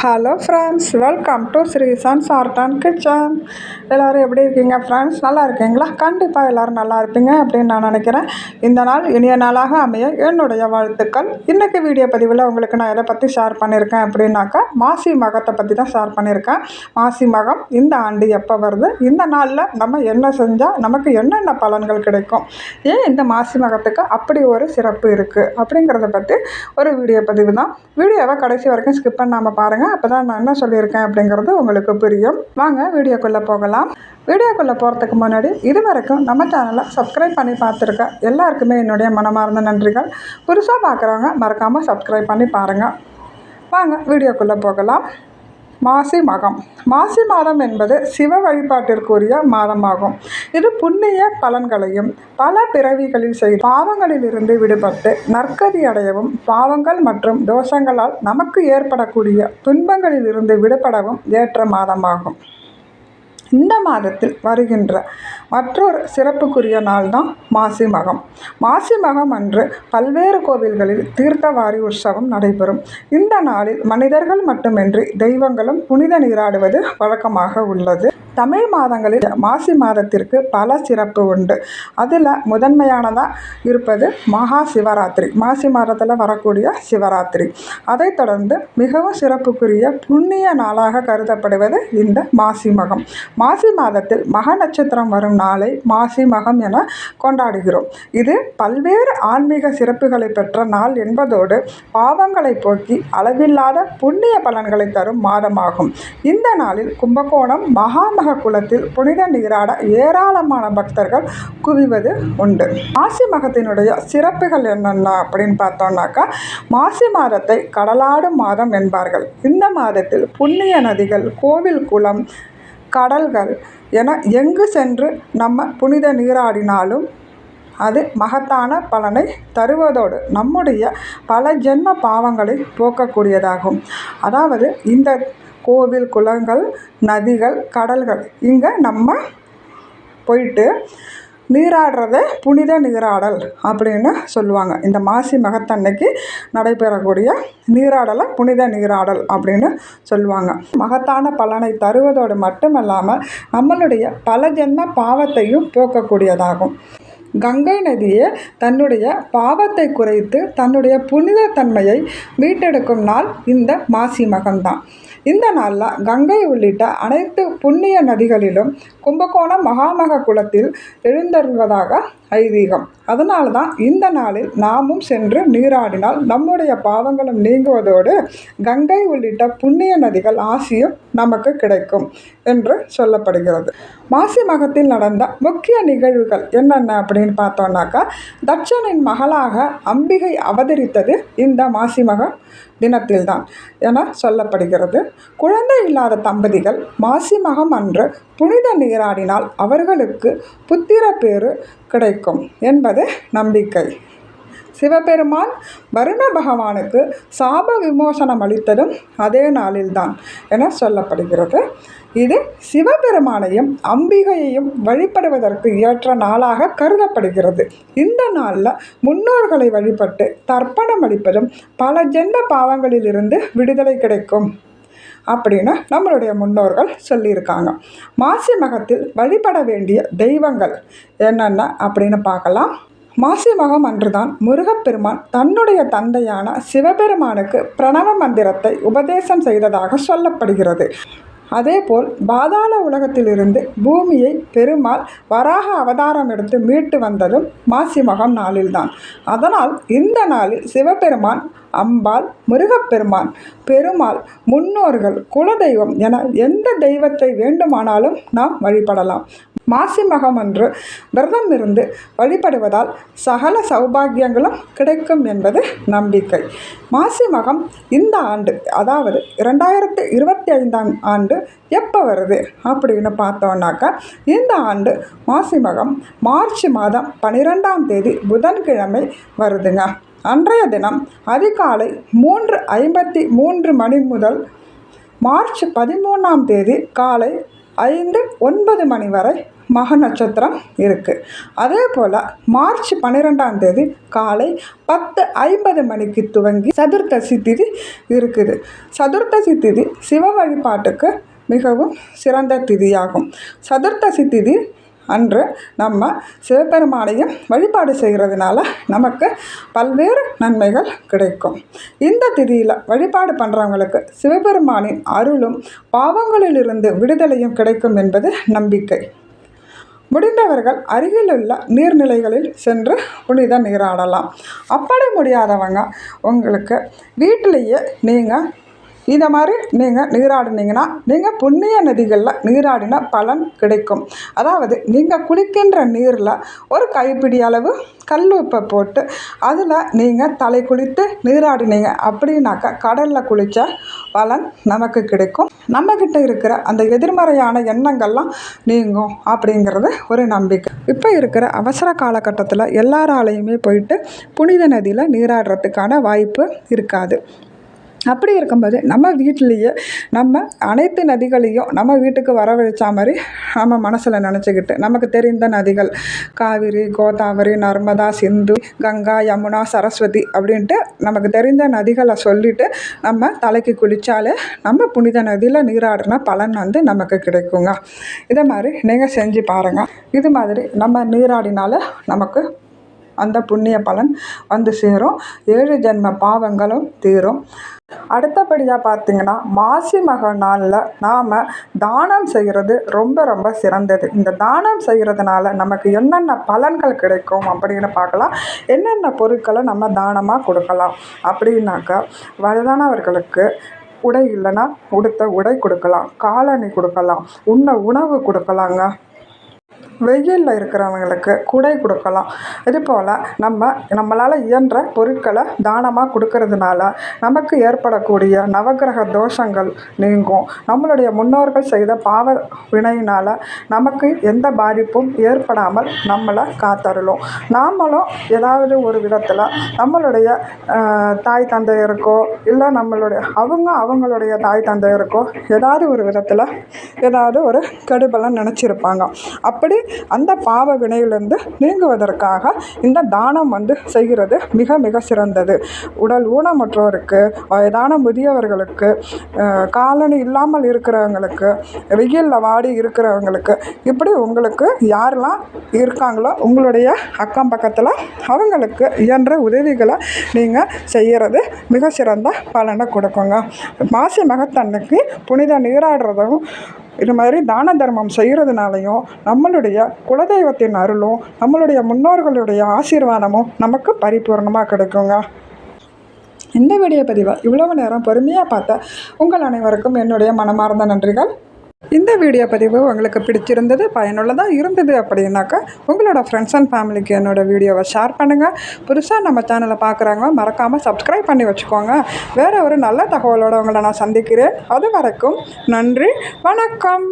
Hello friends welcome to Sri sons art and kitchen எல்லோரும் எப்படி இருக்கீங்க ஃப்ரெண்ட்ஸ் நல்லா இருக்கீங்களா? கண்டிப்பாக எல்லோரும் நல்லா இருப்பீங்க அப்படின்னு நான் நினைக்கிறேன். இந்த நாள் இனிய நாளாக அமைய என்னுடைய வாழ்த்துக்கள். இன்றைக்கி வீடியோ பதிவில் உங்களுக்கு நான் எதை பற்றி ஷேர் பண்ணியிருக்கேன் அப்படின்னாக்கா மாசி மகத்தை பற்றி தான் ஷேர் பண்ணியிருக்கேன் மாசி மகம் இந்த ஆண்டு எப்போ வருது? இந்த நாளில் நம்ம என்ன செஞ்சால் நமக்கு என்னென்ன பலன்கள் கிடைக்கும்? ஏன் இந்த மாசி மகத்துக்கு அப்படி ஒரு சிறப்பு இருக்குது அப்படிங்கிறத பற்றி ஒரு வீடியோ பதிவு தான். வீடியோவை கடைசி வரைக்கும் ஸ்கிப் பண்ணாமல் பாருங்கள் அப்போ தான் நான் என்ன சொல்லியிருக்கேன் அப்படிங்கிறது உங்களுக்கு புரியும். வாங்க வீடியோக்குள்ளே போகலாம். வீடியோக்குள்ளே போகிறதுக்கு முன்னாடி இது வரைக்கும் நம்ம சேனலை சப்ஸ்கிரைப் பண்ணி பார்த்துருக்க எல்லாருக்குமே என்னுடைய மனமார்ந்த நன்றிகள். புதுசாக பார்க்குறவங்க மறக்காமல் சப்ஸ்கிரைப் பண்ணி பாருங்கள் வாங்க வீடியோக்குள்ளே போகலாம். மாசி மகம். மாசி மாதம் என்பது சிவ வழிபாட்டிற்குரிய மாதமாகும். இது புண்ணிய பலன்களையும் பல பிறவிகளில் செய்த பாவங்களிலிருந்து விடுபட்டு நற்கதி அடையவும் பாவங்கள் மற்றும் தோஷங்களால் நமக்கு ஏற்படக்கூடிய துன்பங்களிலிருந்து விடுபடவும் ஏற்ற மாதமாகும். இந்த மாதத்தில் வருகின்ற மற்றொரு சிறப்புக்குரிய நாள் தான் மாசி மகம். மாசி மகம் அன்று பல்வேறு கோவில்களில் தீர்த்தவாரி உற்சவம் நடைபெறும். இந்த நாளில் மனிதர்கள் மட்டுமின்றி தெய்வங்களும் புனித நீராடுவது வழக்கமாக உள்ளது. தமிழ் மாதங்களில் மாசி மாதத்திற்கு பல சிறப்பு உண்டு. அதில் முதன்மையானதாக இருப்பது மகா சிவராத்திரி. மாசி மாதத்தில் வரக்கூடிய சிவராத்திரி. அதைத் தொடர்ந்து மிகவும் சிறப்புக்குரிய புண்ணிய நாளாக கருதப்படுவது இந்த மாசி மகம். மாசி மாதத்தில் மக நட்சத்திரம் வரும் நாளை மாசி மகம் என கொண்டாடுகிறோம். இது பல்வேறு ஆன்மீக சிறப்புகளை பெற்ற நாள் என்பதோடு பாவங்களை போக்கி அளவில்லாத புண்ணிய பலன்களை தரும் மாதமாகும். இந்த நாளில் கும்பகோணம் மகாமக குளத்தில் புனித நீராட ஏராளமான பக்தர்கள் குவிவது உண்டு. மாசி மகத்தினுடைய சிறப்புகள் என்னென்ன அப்படின்னு பார்த்தோம்னாக்கா மாசி மாதத்தை கடலாடும் மாதம் என்பார்கள். இந்த மாதத்தில் புண்ணிய நதிகள் கோவில் குளம் கடல்கள் என எங்கு சென்று நம்ம புனித நீராடினாலும் அது மகத்தான பலனை தருவதோடு நம்முடைய பல ஜென்ம பாவங்களை போக்கக்கூடியதாகும். அதாவது இந்த கோவில் குளங்கள் நதிகள் கடல்கள். இங்கே நம்ம போயிட்டு நீராடுறத புனித நீராடல் அப்படின்னு சொல்லுவாங்க. இந்த மாசி மகத்தன்னைக்கு நடைபெறக்கூடிய நீராடலை புனித நீராடல் அப்படின்னு சொல்லுவாங்க. மகத்தான பலனை தருவதோடு மட்டுமல்லாமல் நம்மளுடைய பல ஜென்ம பாவத்தையும் போக்கக்கூடியதாகும். கங்கை நதியே தன்னுடைய பாவத்தை குறைத்து தன்னுடைய புனித தன்மையை மீட்டெடுக்கும் நாள் இந்த மாசி மகம்தான் இந்த நாளில் கங்கை உள்ளிட்ட அனைத்து புண்ணிய நதிகளிலும் கும்பகோணம் மகாமக குளத்தில் எழுந்தருள்வதாக ஐதீகம். அதனால தான் இந்த நாளில் நாமும் சென்று நீராடினால் நம்முடைய பாவங்களும் நீங்குவதோடு கங்கை உள்ளிட்ட புண்ணிய நதிகள் ஆசியும் நமக்கு கிடைக்கும் என்று சொல்லப்படுகிறது. மாசி மகத்தில் நடந்த முக்கிய நிகழ்வுகள் என்னென்ன அப்படின்னு பார்த்தோன்னாக்கா தட்சனின் மகளாக அம்பிகை அவதரித்தது இந்த மாசி மகம் தினத்தில்தான் என சொல்லப்படுகிறது. குழந்தை இல்லாத தம்பதிகள் மாசி மகம் அன்று புனித நீராடினால் அவர்களுக்கு புத்திர பேறு கிடைக்கும் என்பது நம்பிக்கை. சிவபெருமான் வருண பகவானுக்கு சாப விமோசனம் அளித்ததும் அதே நாளில்தான் என சொல்லப்படுகிறது. இது சிவபெருமானையும் அம்பிகையையும் வழிபடுவதற்கு ஏற்ற நாளாக கருதப்படுகிறது. இந்த நாளில் முன்னோர்களை வழிபட்டு தர்ப்பணம் அளிப்பதும் பல ஜென்ம பாவங்களிலிருந்து விடுதலை கிடைக்கும். அப்படின்னு நம்மளுடைய முன்னோர்கள் சொல்லியிருக்காங்க. மாசி மகத்தில் வழிபட வேண்டிய தெய்வங்கள் என்னென்ன அப்படின்னு பார்க்கலாம். மாசி மகம் அன்றுதான் முருகப்பெருமான் தன்னுடைய தந்தையான சிவபெருமானுக்கு பிரணவ மந்திரத்தை உபதேசம் செய்ததாக சொல்லப்படுகிறது. அதேபோல் பாதாள உலகத்திலிருந்து பூமியை பெருமாள் வராக அவதாரம் எடுத்து மீட்டு வந்ததும் மாசி மகம் நாளில்தான். அதனால் இந்த நாளில் சிவபெருமான் அம்பாள் முருகப்பெருமான் பெருமாள் முன்னோர்கள் குலதெய்வம் என எந்த தெய்வத்தை வேண்டுமானாலும் நாம் வழிபடலாம். மாசி மகம் அன்று விரதம் இருந்து வழிபடுவதால் சகல சௌபாகியங்களும் கிடைக்கும் என்பது நம்பிக்கை. மாசி மகம் இந்த ஆண்டு அதாவது இரண்டாயிரத்து இருபத்தி ஐந்தாம் ஆண்டு எப்போ வருது அப்படின்னு பார்த்தோன்னாக்கா இந்த ஆண்டு மாசி மகம் மார்ச் மாதம் பன்னிரெண்டாம் தேதி புதன்கிழமை வருதுங்க. அன்றைய தினம் அதிகாலை மூன்று ஐம்பத்தி மூன்று மணி முதல் மார்ச் பதிமூணாம் தேதி காலை ஐந்து ஒன்பது மணி வரை மக நட்சத்திரம் இருக்குது அதே போல் மார்ச் பன்னிரெண்டாம் தேதி காலை பத்து ஐம்பது மணிக்கு துவங்கி சதுர்த்தசி திதி இருக்குது. சதுர்த்தசி திதி சிவ வழிபாட்டுக்கு மிகவும் சிறந்த திதியாகும். சதுர்த்தசி திதி அன்று நம்ம சிவபெருமானையும் வழிபாடு செய்கிறதுனால நமக்கு பல்வேறு நன்மைகள் கிடைக்கும். இந்த திதியில் வழிபாடு பண்ணுறவங்களுக்கு சிவபெருமானின் அருளும் பாவங்களிலிருந்து விடுதலையும் கிடைக்கும் என்பது நம்பிக்கை. முடிந்தவர்கள் அருகிலுள்ள நீர்நிலைகளில் சென்று புனித நீராடலாம். அப்படி முடியாதவங்க உங்களுக்கு வீட்டிலேயே நீங்கள் இதை மாதிரி நீங்கள் நீராடினீங்கன்னா நீங்கள் புண்ணிய நதிகளில் நீராடின பலன் கிடைக்கும். அதாவது நீங்கள் குளிக்கின்ற நீரில் ஒரு கைப்பிடி அளவு கல் உப்பை போட்டு அதில் நீங்கள் தலை குளித்து நீராடினீங்க அப்படின்னாக்கா கடலில் குளித்த பலன் நமக்கு கிடைக்கும். நம்மக்கிட்ட இருக்கிற அந்த எதிர்மறையான எண்ணங்கள்லாம் நீங்கும் அப்படிங்கிறது ஒரு நம்பிக்கை. இப்போ இருக்கிற அவசர காலகட்டத்தில் எல்லாராலையுமே போயிட்டு புனித நதியில் நீராடுறதுக்கான வாய்ப்பு இருக்காது. அப்படி இருக்கும்போது நம்ம வீட்டிலையே நம்ம அனைத்து நதிகளையும் நம்ம வீட்டுக்கு வரவழைச்சா மாதிரி நம்ம மனசில் நினச்சிக்கிட்டு நமக்கு தெரிந்த நதிகள் காவிரி கோதாவரி நர்மதா சிந்து கங்கா யமுனா சரஸ்வதி அப்படின்ட்டு நமக்கு தெரிந்த நதிகளை சொல்லிவிட்டு நம்ம தலைக்கு குளித்தாலே நம்ம புனித நதியில் நீராடின பலன் வந்து நமக்கு கிடைக்குங்க. இதை மாதிரி நீங்கள் செஞ்சு பாருங்கள் இது மாதிரி நம்ம நீராடினால நமக்கு அந்த புண்ணிய பலன் வந்து சேரும். ஏழு ஜென்ம பாவங்களும் தீரும். அடுத்தபடியாக பார்த்தீங்கன்னா மாசி மக நாளில் நாம் தானம் செய்கிறது ரொம்ப ரொம்ப சிறந்தது. இந்த தானம் செய்கிறதுனால நமக்கு என்னென்ன பலன்கள் கிடைக்கும் அப்படின்னு பார்க்கலாம். என்னென்ன பொருட்களை நம்ம தானமாக கொடுக்கலாம்? அப்படின்னாக்கா வயதானவர்களுக்கு உடை இல்லைன்னா உடுத்த உடை கொடுக்கலாம். காலணி கொடுக்கலாம். உண்ண உணவு கொடுக்கலாங்க. வெயிலில் இருக்கிறவங்களுக்கு குடை கொடுக்கலாம். இது போல் நம்ம நம்மளால் இயன்ற பொருட்களை தானமாக கொடுக்கறதுனால நமக்கு ஏற்படக்கூடிய நவக்கிரக தோஷங்கள் நீங்கும். நம்மளுடைய முன்னோர்கள் செய்த பாவ வினையினால் நமக்கு எந்த பாதிப்பும் ஏற்படாமல் நம்மளை காத்தருளும். நாமளும் ஏதாவது ஒரு விதத்தில் நம்மளுடைய தாய் தந்தையருக்கோ இல்லை நம்மளுடைய அவங்க அவங்களுடைய தாய் தந்தையருக்கோ ஏதாவது ஒரு விதத்தில் ஏதாவது ஒரு கெடுபலம் நினச்சிருப்பாங்க. அப்படி அந்த பாவ வினையிலிருந்து நீங்குவதற்காக இந்த தானம் வந்து செய்கிறது மிக மிக சிறந்தது. உடல் ஊனமுற்றோருக்கு வயதான முதியவர்களுக்கு காலணி இல்லாமல் இருக்கிறவங்களுக்கு வெயிலில் வாடி இருக்கிறவங்களுக்கு இப்படி உங்களுக்கு யாரெல்லாம் இருக்காங்களோ உங்களுடைய அக்கம் பக்கத்தில் அவங்களுக்கு இயன்ற உதவிகளை நீங்கள் செய்கிறது மிக சிறந்த பலனை கொடுக்குங்க. மாசி மகத்தன்னைக்கு புனித நீராடுறதும் இது மாதிரி தான தர்மம் செய்கிறதுனாலையும் நம்மளுடைய குலதெய்வத்தின் அருளும் நம்மளுடைய முன்னோர்களுடைய ஆசீர்வாதமும் நமக்கு பரிபூர்ணமாக கிடைக்குங்க. இந்த வீடியோ பதிவை இவ்வளவு நேரம் பொறுமையாக பார்த்த உங்கள் அனைவருக்கும் என்னுடைய மனமார்ந்த நன்றிகள். இந்த வீடியோ பதிவு உங்களுக்கு பிடிச்சிருந்தது பயனுள்ளதாக இருந்தது அப்படின்னாக்கா உங்களோட ஃப்ரெண்ட்ஸ் அண்ட் ஃபேமிலிக்கு என்னோடய வீடியோவை ஷேர் பண்ணுங்கள் புதுசாக நம்ம சேனலை பார்க்குறாங்க மறக்காமல் சப்ஸ்கிரைப் பண்ணி வச்சுக்கோங்க. வேறு ஒரு நல்ல தகவலோடு உங்களை நான் சந்திக்கிறேன். அது வரைக்கும் நன்றி வணக்கம்.